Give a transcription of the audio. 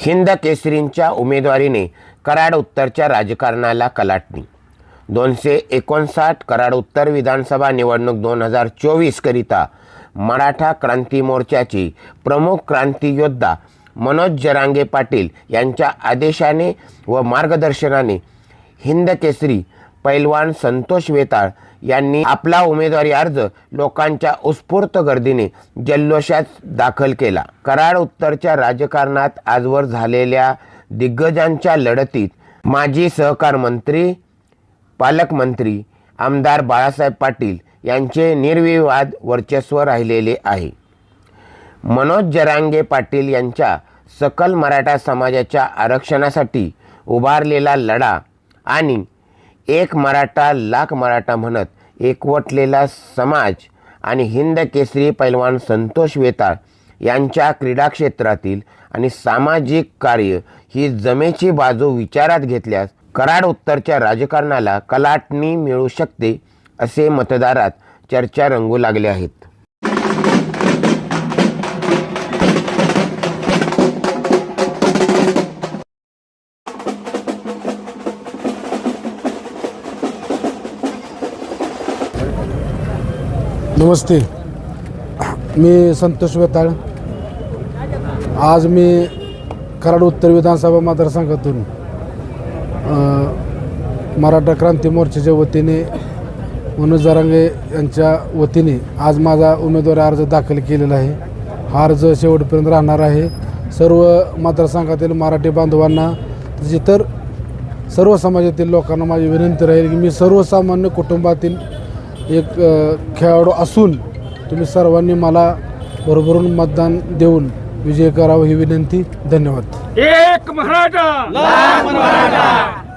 हिंद केसरींच्या उमेदवारीने कराड उत्तरच्या राजकारणाला कलाटणी. दोनशे एकोणसाठ कराड उत्तर विधानसभा निवडणूक दोन हजार चोवीसकरिता मराठा क्रांती मोर्चाची प्रमुख क्रांती योद्धा मनोज जरांगे पाटील यांच्या आदेशाने व मार्गदर्शनाने हिंद केसरी पैलवान संतोष वेताळ यांनी आपला उमेदवारी अर्ज लोकांच्या उत्स्फूर्त गर्दीने जल्लोषात दाखल केला. कराड उत्तरच्या राजकारणात आजवर झालेल्या दिग्गजांच्या लढतीत माजी सहकार मंत्री पालकमंत्री आमदार बाळासाहेब पाटील यांचे निर्विवाद वर्चस्व राहिलेले आहे. मनोज जरांगे पाटील यांच्या सकल मराठा समाजाच्या आरक्षणासाठी उभारलेला लढा आणि एक मराठा लाख मराठा म्हणत एकवटलेला समाज आणि हिंद केसरी पैलवान संतोष वेताळ यांच्या क्रीडा क्षेत्रातील आणि सामाजिक कार्य ही जमेची बाजू विचारात घेतल्यास कराड उत्तरच्या राजकारणाला कलाटणी मिळू शकते असे मतदारात चर्चा रंगू लागले आहेत. नमस्ते. मी संतोष वेताळ. आज मी कराड उत्तर विधानसभा मतदारसंघातून मराठा क्रांती मोर्चाच्या वतीने मनोज जरांगे यांच्या वतीने आज माझा उमेदवारी अर्ज दाखल केलेला आहे. हा अर्ज शेवटपर्यंत राहणार आहे. सर्व मतदारसंघातील मराठी बांधवांना तसे तर सर्व समाजातील लोकांना माझी विनंती राहील की मी सर्वसामान्य कुटुंबातील एक खेळाडू असून तुम्ही सर्वांनी मला भरभरून मतदान देऊन विजय करावं ही विनंती. धन्यवाद. एक मराठा! लाख मराठा!